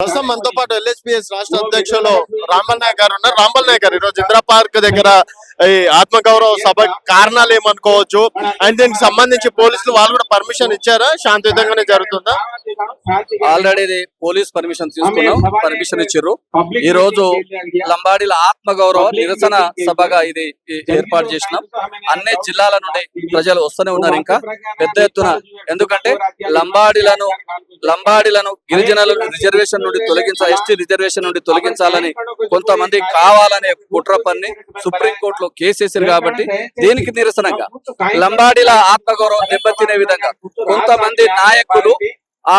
ప్రస్తుతం మనతో పాటు ఎల్హెచ్పిఎస్ రాష్ట్ర అధ్యక్షులు రాంబల్ నాయక్ గారు ఉన్నారు. రాంబల్ నాయక్ గారు ఈరోజు ఇందిరా పార్క్ దగ్గర ఈ ఆత్మగౌరవ సభ కారణాలు ఏమనుకోవచ్చు? అండ్ దీనికి సంబంధించి పోలీసులు వాళ్ళు కూడా పర్మిషన్ ఇచ్చారా? శాంతియుతంగానే జరుగుతుందా? ఆల్రెడీ ఇది పోలీస్ పర్మిషన్ తీసుకున్నాం. పర్మిషన్ ఇచ్చారు ఈ రోజు లంబాడీల ఆత్మ గౌరవ నిరసన సభగా ఇది ఏర్పాటు చేసినాం. అన్ని జిల్లాల నుండి ప్రజలు వస్తూనే ఉన్నారు ఇంకా. పెద్ద ఎత్తున ఎందుకంటే లంబాడీలను లంబాడీలను గిరిజనులను రిజర్వేషన్ నుండి తొలగించాలి ఎస్టీ రిజర్వేషన్ నుండి తొలగించాలని కొంతమంది కావాలనే కుట్ర పన్ని సుప్రీం కోర్టులో కేసు వేసారు కాబట్టి దీనికి నిరసనగా లంబాడీల ఆత్మగౌరవం దెబ్బతినే విధంగా కొంతమంది నాయకులు ఆ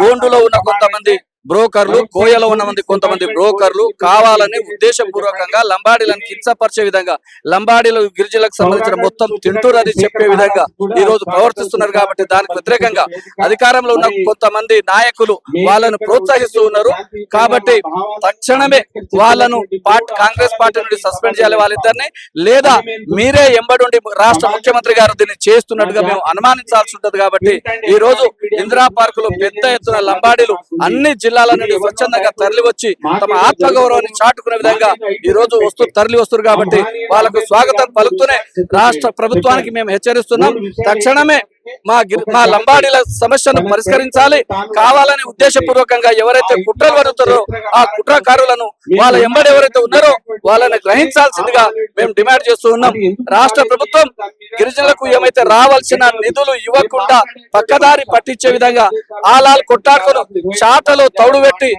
గోండులో ఉన్న కొంతమంది బ్రోకర్లు కోయలో ఉన్న మంది కొంతమంది బ్రోకర్లు కావాలని ఉద్దేశపూర్వకంగా లంబాడీలను కించపరిచే విధంగా లంబాడీలు గిరిజనులకు సంబంధించిన మొత్తం తింటూరని చెప్పే విధంగా ఈ రోజు ప్రవర్తిస్తున్నారు కాబట్టి దానికి వ్యతిరేకంగా అధికారంలో ఉన్న కొంతమంది నాయకులు వాళ్ళను ప్రోత్సహిస్తూ ఉన్నారు. కాబట్టి తక్షణమే వాళ్ళను పార్టీ కాంగ్రెస్ పార్టీ నుండి సస్పెండ్ చేయాలి వాళ్ళిద్దరిని లేదా మీరే ఎంబడుండి రాష్ట్ర ముఖ్యమంత్రి గారు దీన్ని చేస్తున్నట్టుగా మేము అనుమానించాల్సి ఉంటది కాబట్టి ఈ రోజు ఇందిరా పార్క్లో పెద్ద ఎత్తున లంబాడీలు అన్ని జిల్లాల నుండి స్వచ్ఛందంగా తరలి వచ్చి తమ ఆత్మగౌరవాన్ని చాటుకునే విధంగా ఈ రోజు వస్తూ తరలి వస్తారు కాబట్టి వాళ్ళకు స్వాగతం పలుకుతూనే రాష్ట్ర ప్రభుత్వానికి మేము హెచ్చరిస్తున్నాం. తక్షణమే మా మా లంబాడీల సమస్యను పరిష్కరించాలి కావాలని ఉద్దేశపూర్వకంగా ఎవరైతే కుట్రలు వరుతారో ఆ కుట్రకారులను వాళ్ళ ఎంబడి ఎవరైతే ఉన్నారో వాళ్ళని గ్రహించాల్సిందిగా మేము డిమాండ్ చేస్తూ ఉన్నాం రాష్ట్ర ప్రభుత్వం గిరిజనులకు ఏమైతే రావాల్సిన నిధులు ఇవ్వకుండా పక్కదారి పట్టించే విధంగా ఆలాలు కొట్టాడుకుని చాటలో తౌడు పెట్టి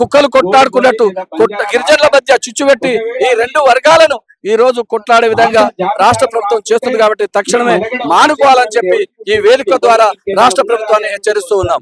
కుక్కలు కొట్టాడుకున్నట్టు కొట్ట- గిరిజనుల మధ్య చిచ్చు పెట్టి ఈ రెండు వర్గాలను ఈ రోజు కొట్లాడే విధంగా రాష్ట్ర ప్రభుత్వం చేస్తుంది కాబట్టి తక్షణమే మానుకోవాలని చెప్పి ఈ వేదిక ద్వారా రాష్ట్ర ప్రభుత్వాన్ని హెచ్చరిస్తూ ఉన్నాం.